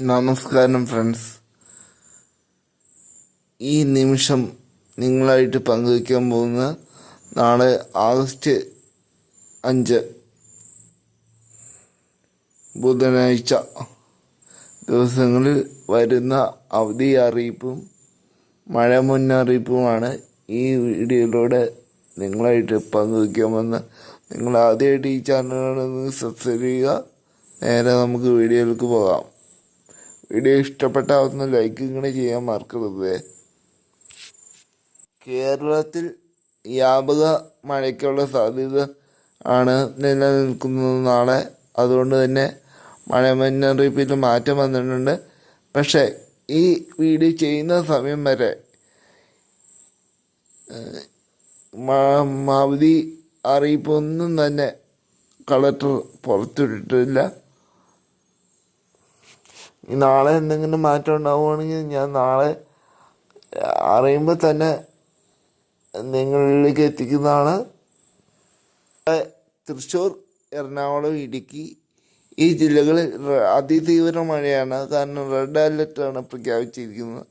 നമസ്കാരം ഫ്രണ്ട്സ് ഈ നിമിഷം നിങ്ങളായിട്ട് പങ്കുവയ്ക്കാൻ പോകുന്ന നാളെ ആഗസ്റ്റ് അഞ്ച് ബുധനാഴ്ച. ദിവസങ്ങളിൽ വരുന്ന അവധി അറിയിപ്പും മഴ മുന്നറിയിപ്പുമാണ് ഈ വീഡിയോയിലൂടെ നിങ്ങളായിട്ട് പങ്കുവയ്ക്കാമെന്ന് നിങ്ങൾ ആദ്യമായിട്ട് ഈ ചാനൽ സബ്സ്ക്രൈബ് ചെയ്യുക. നേരെ നമുക്ക് വീഡിയോയിലേക്ക് പോകാം. വീഡിയോ ഇഷ്ടപ്പെട്ട ഒന്ന് ലൈക്ക് ഇങ്ങനെ ചെയ്യാൻ മറക്കരുത്. കേരളത്തിൽ വ്യാപക മഴയ്ക്കുള്ള സാധ്യത ആണ് നിലനിൽക്കുന്നത് നാളെ. അതുകൊണ്ട് തന്നെ മഴ മുന്നറിയിപ്പിൽ മാറ്റം വന്നിട്ടുണ്ട്. പക്ഷേ ഈ വീഡിയോ ചെയ്യുന്ന സമയം വരെ അവധി അറിയിപ്പൊന്നും തന്നെ കളക്ടർ പുറത്തുവിട്ടിട്ടില്ല നാളെ എന്തെങ്കിലും മാറ്റം ഉണ്ടാവുകയാണെങ്കിൽ ഞാൻ നാളെ അറിയുമ്പോൾ തന്നെ നിങ്ങളിലേക്ക് എത്തിക്കുന്നതാണ്. തൃശ്ശൂർ എറണാകുളം ഇടുക്കി ഈ ജില്ലകളിൽ അതിതീവ്ര മഴയാണ്. കാരണം റെഡ് അലർട്ടാണ് പ്രഖ്യാപിച്ചിരിക്കുന്നത്.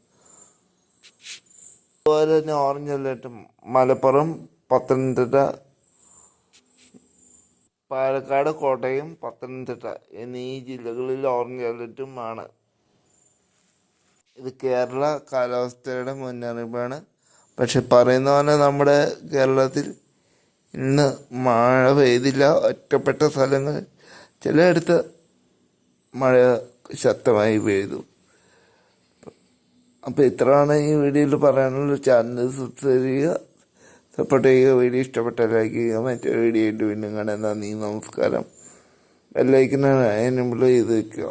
അതുപോലെ തന്നെ ഓറഞ്ച് അലർട്ട് മലപ്പുറം പത്തനംതിട്ട പാലക്കാട് കോട്ടയം പത്തനംതിട്ട എന്നീ ജില്ലകളിൽ ഓറഞ്ച് അലർട്ടും ആണ്. ഇത് കേരള കാലാവസ്ഥയുടെ മുന്നറിയിപ്പാണ്. പക്ഷെ പറയുന്ന പോലെ നമ്മുടെ കേരളത്തിൽ ഇന്ന് മഴ പെയ്തില്ല. ഒറ്റപ്പെട്ട സ്ഥലങ്ങൾ ചിലയിടത്ത് മഴ ശക്തമായി പെയ്തു. അപ്പോൾ ഇത്രയാണ് ഈ വീഡിയോയിൽ പറയാനുള്ള ചാനൽ സബ്സ്ക്രൈബ് ചെയ്യുക. സപ്പോർട്ട് ചെയ്യുക വീഡിയോ ഇഷ്ടപ്പെട്ട ലൈക്ക് ചെയ്യുക മറ്റേ വീഡിയോ ആയിട്ട് വീണ്ടും കാണാൻ നന്ദി നമസ്കാരം. ബെല്ലൈക്കനാണ് അതിന് മുമ്പിൽ ചെയ്ത് വെക്കുക.